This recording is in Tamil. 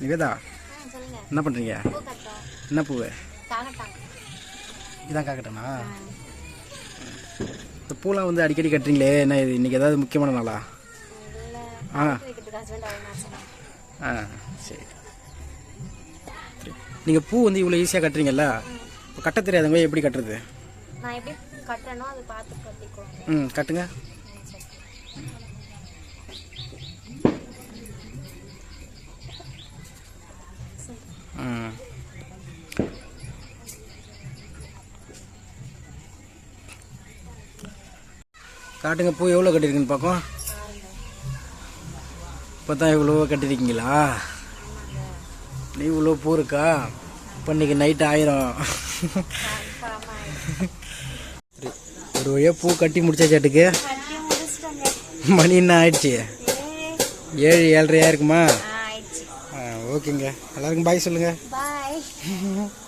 நிவேதா? என்ன பண்ணுறீங்க பூ என்ன பூவு? காகட்டாங்க இதான் காக்கட்டனா இந்த பூலாம் வந்து அடிக்கடி கட்டுறீங்களே என்ன இது இன்னைக்கு ஏதாவது முக்கியமான நாளா? ஆ. ஆ சரி. நீங்கள் பூ வந்து இவ்வளோ ஈஸியாக கட்டுறீங்கல்ல? இப்போ கட்ட தெரியாதவங்க எப்படி கட்டுறது? நான் எப்படி கட்டுறேனோ அதை பார்த்து கட்டிக்குவாங்க ம் கட்டுங்க. காட்டுங்க பூ எவ்வளோ கட்டியிருக்குன்னு பார்ப்போம் இப்போ தான் இவ்வளோ கட்டியிருக்கீங்களா? இவ்வளோ பூ இருக்கா? இப்போ இன்னைக்கு நைட்டு ஆயிரும். ஒரு வழியாக பூ கட்டி முடிச்சாச்சாட்டுக்கு? மணி என்ன ஆயிடுச்சு? ஏழு ஏழரையா இருக்குமா? ஓகேங்க. எல்லாருக்கும் பாய் சொல்லுங்கள் பாய்